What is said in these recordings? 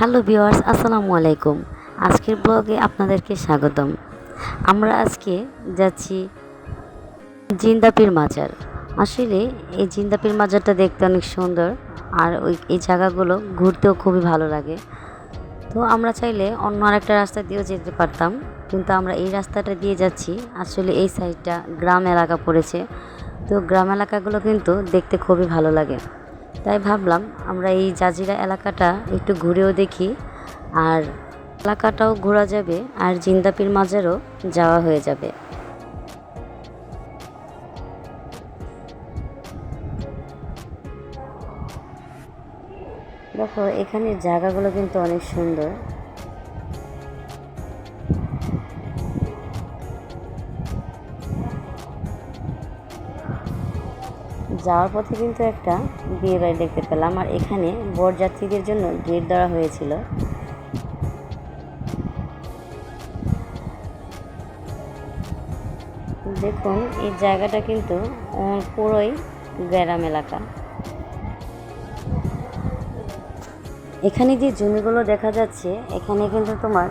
Hello viewers আসসালামু আলাইকুম। আজকের ব্লগে আপনাদেরকে স্বাগতম। আমরা আজকে যাচ্ছি জিন্দাপির মাজার। আসলে এই জিন্দাপির মাজারটা দেখতে অনেক সুন্দর, আর ওই, এই জায়গাগুলো ঘুরতেও খুবই ভালো লাগে। তো আমরা চাইলে অন্য আরেকটা রাস্তা দিয়েও যেতে পারতাম, কিন্তু আমরা এই রাস্তাটা দিয়ে যাচ্ছি। আসলে এই সাইডটা গ্রাম এলাকা পড়েছে। তো গ্রাম এলাকাগুলো কিন্তু দেখতে খুবই ভালো লাগে। তাই ভাবলাম আমরা এই জাজিরা এলাকাটা একটু ঘুরেও দেখি, আর এলাকাটাও ঘোরা যাবে আর জিন্দাপির মাজারও যাওয়া হয়ে যাবে। দেখো এখানে জায়গাগুলো কিন্তু অনেক সুন্দর। যাওয়ার পথে কিন্তু একটা বিয়ে বাড়ি দেখতে পেলাম আর এখানে বরযাত্রীদের জন্য গেট দেওয়া হয়েছিল। দেখুন, এই জায়গাটা কিন্তু পুরোই গ্রাম এলাকা। এখানে যে জমিগুলো দেখা যাচ্ছে, এখানে কিন্তু তোমার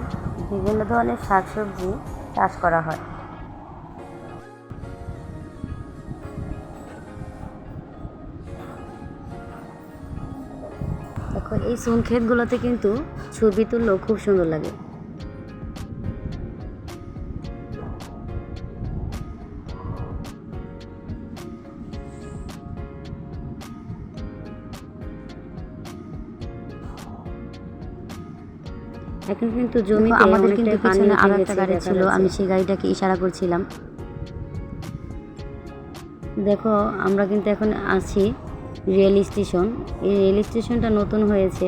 বিভিন্ন ধরনের শাকসবজি চাষ করা হয়। দেখো এই সোন ক্ষেতগুলোতে কিন্তু ছবি তুললেও খুব সুন্দর লাগে। এখন কিন্তু জমি আমাদের কিন্তু পিছনে আরও একটা গাড়ি ছিল আমি সেই গাড়িটাকে ইশারা করছিলাম। দেখো আমরা কিন্তু এখন আছি রেল স্টেশন। এই রেল স্টেশনটা নতুন হয়েছে।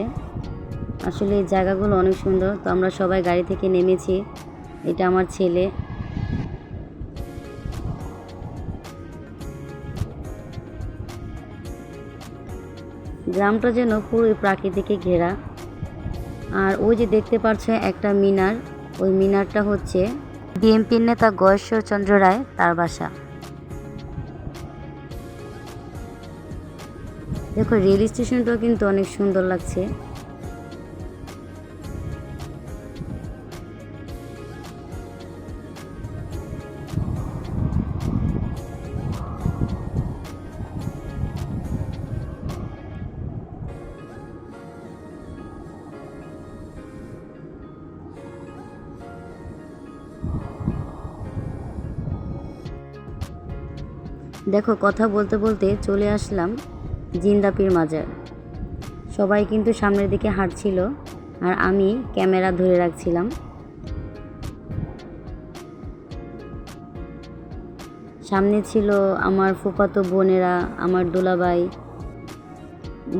আসলে এই জায়গাগুলো অনেক সুন্দর। তো আমরা সবাই গাড়ি থেকে নেমেছি। এটা আমার ছেলে। গ্রামটা যেন পুরোই প্রাকৃতিকে ঘেরা। আর ওই যে দেখতে পাচ্ছ একটা মিনার। ওই মিনারটা হচ্ছে বিএনপির নেতা গয়েশ্বরচন্দ্র রায় তার বাসা। দেখো রেল স্টেশনটাও কিন্তু অনেক সুন্দর লাগছে। দেখো কথা বলতে বলতে চলে আসলাম। জিন্দাপির মাজার সবাই কিন্তু সামনের দিকে হাঁটছিল আর আমি ক্যামেরা ধরে রাখছিলাম। সামনে ছিল আমার ফুফাতো বোনেরা, আমার দোলাবাই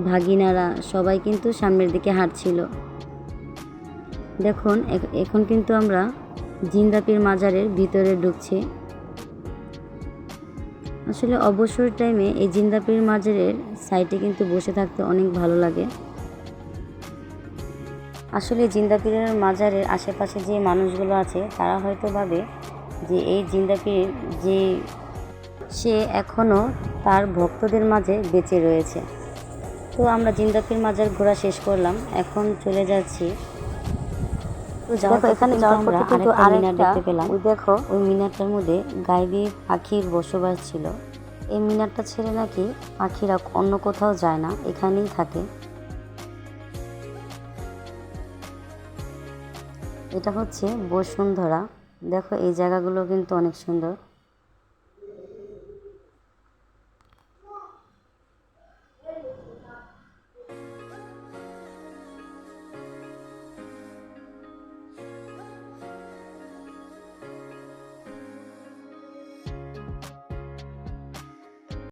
ভাগিনারা, সবাই কিন্তু সামনের দিকে হাঁটছিল। দেখুন এখন কিন্তু আমরা জিন্দাপির মাজারের ভিতরে ঢুকছি। আসলে অবসর টাইমে এই জিন্দাপির মাজারের সাইডে কিন্তু বসে থাকতে অনেক ভালো লাগে। আসলে জিন্দাপিরের মাজারের আশেপাশে যে মানুষগুলো আছে, তারা হয়তো ভাবে যে এই জিন্দাপির যে সে এখনও তার ভক্তদের মাঝে বেঁচে রয়েছে। তো আমরা জিন্দাপির মাজার ঘোরা শেষ করলাম। এখন চলে যাচ্ছি দেখো, এখানে যাওয়ার পথে কিন্তু আরেকটা আরেকটা- দেখতে পেলাম। ওই দেখো ওই মিনারটার মধ্যে গাইবি পাখির বসবাস ছিল। এই মিনারটা ছেড়ে নাকি পাখিরা অন্য কোথাও যায় না এখানেই থাকে। এটা হচ্ছে বসুন্ধরা দেখো এই জায়গাগুলো কিন্তু অনেক সুন্দর।